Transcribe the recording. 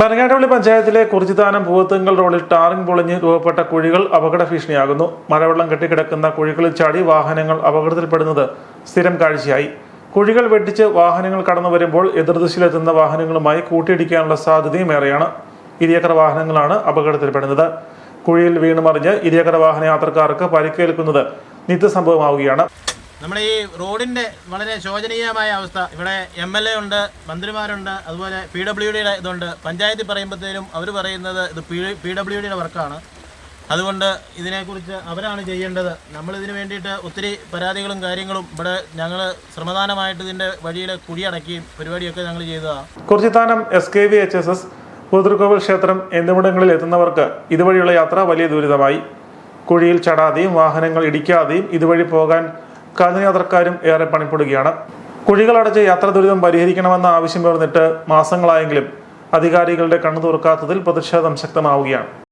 മരങ്ങാട്ടുപള്ളി പഞ്ചായത്തിലെ കുറിച്ചുതാനം പൂവത്തുങ്കൽ റോഡിൽ ടാറിംഗ് പൊളിഞ്ഞ് രൂപപ്പെട്ട കുഴികൾ അപകട ഭീഷണിയാകുന്നു. മഴവെള്ളം കെട്ടിക്കിടക്കുന്ന കുഴികളിൽ ചാടി വാഹനങ്ങൾ അപകടത്തിൽപ്പെടുന്നത് സ്ഥിരം കാഴ്ചയായി. കുഴികൾ വെട്ടിച്ച് വാഹനങ്ങൾ കടന്നു വരുമ്പോൾ എതിർദിശയിലെത്തുന്ന വാഹനങ്ങളുമായി കൂട്ടിയിടിക്കാനുള്ള സാധ്യതയും ഏറെയാണ്. ഇരുചക്ര വാഹനങ്ങളാണ് അപകടത്തിൽപ്പെടുന്നത്. കുഴിയിൽ വീണുമറിഞ്ഞ് ഇരുചക്ര വാഹന യാത്രക്കാർക്ക് പരിക്കേൽക്കുന്നത് നിത്യസംഭവമാവുകയാണ്. നമ്മുടെ ഈ റോഡിന്റെ വളരെ ശോചനീയമായ അവസ്ഥ. ഇവിടെ എം എൽ എ ഉണ്ട് മന്ത്രിമാരുണ്ട് അതുപോലെ പി ഡബ്ല്യു ഡിയുടെ ഇതുണ്ട്. പഞ്ചായത്തിൽ പറയുമ്പോഴത്തേനും അവർ പറയുന്നത് ഇത് പി ഡബ്ല്യു ഡിയുടെ വർക്കാണ്. അതുകൊണ്ട് ഇതിനെക്കുറിച്ച് അവരാണ് ചെയ്യേണ്ടത്. നമ്മൾ ഇതിന് വേണ്ടിയിട്ട് ഒത്തിരി പരാതികളും കാര്യങ്ങളും ഇവിടെ ഞങ്ങൾ ശ്രമദാനമായിട്ട് ഇതിന്റെ വഴിയിൽ കുഴിയടക്കുകയും പരിപാടിയൊക്കെ ഞങ്ങൾ ചെയ്തതാണ് Kurichithanam S K V H S S Puthurkovil ക്ഷേത്രം എന്നിവിടങ്ങളിൽ എത്തുന്നവർക്ക് ഇതുവഴിയുള്ള യാത്ര വലിയ ദുരിതമായി. കുഴിയിൽ ചടാതെയും വാഹനങ്ങൾ ഇടിക്കാതെയും ഇതുവഴി പോകാൻ കാൽനടയാത്രക്കാരും ഏറെ പണിപ്പെടുകയാണ്. കുഴികളടച്ച് യാത്രാ ദുരിതം പരിഹരിക്കണമെന്ന ആവശ്യം ഉയർന്നിട്ട് മാസങ്ങളായെങ്കിലും അധികാരികളുടെ കണ്ണു തുറക്കാത്തതിൽ പ്രതിഷേധം ശക്തമാവുകയാണ്.